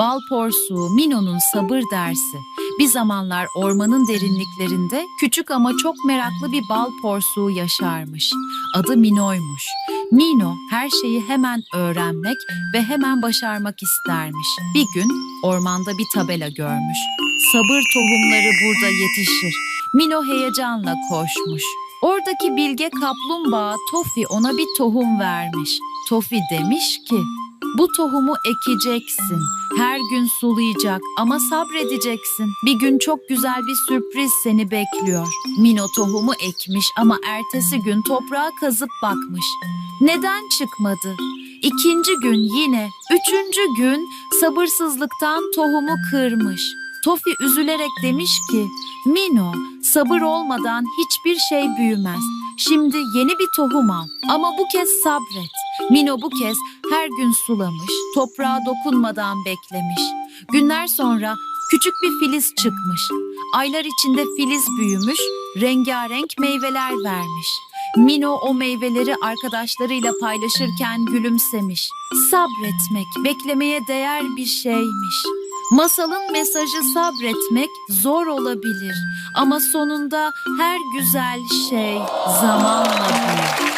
Bal porsuğu Mino'nun sabır dersi. Bir zamanlar ormanın derinliklerinde küçük ama çok meraklı bir bal porsuğu yaşarmış. Adı Mino'ymuş. Mino her şeyi hemen öğrenmek ve hemen başarmak istermiş. Bir gün ormanda bir tabela görmüş. Sabır tohumları burada yetişir. Mino heyecanla koşmuş. Oradaki bilge kaplumbağa Tofi ona bir tohum vermiş. Tofi demiş ki, bu tohumu ekeceksin. Her gün sulayacak ama sabredeceksin. Bir gün çok güzel bir sürpriz seni bekliyor. Mino tohumu ekmiş ama ertesi gün toprağa kazıp bakmış. Neden çıkmadı? İkinci gün yine, üçüncü gün sabırsızlıktan tohumu kırmış. Tofi üzülerek demiş ki, Mino, sabır olmadan hiçbir şey büyümez. Şimdi yeni bir tohum al ama bu kez sabret. Mino bu kez her gün sulamış, toprağa dokunmadan beklemiş. Günler sonra küçük bir filiz çıkmış. Aylar içinde filiz büyümüş, rengarenk meyveler vermiş. Mino o meyveleri arkadaşlarıyla paylaşırken gülümsemiş. Sabretmek, beklemeye değer bir şeymiş. Masalın mesajı sabretmek zor olabilir ama sonunda her güzel şey zamanla büyür.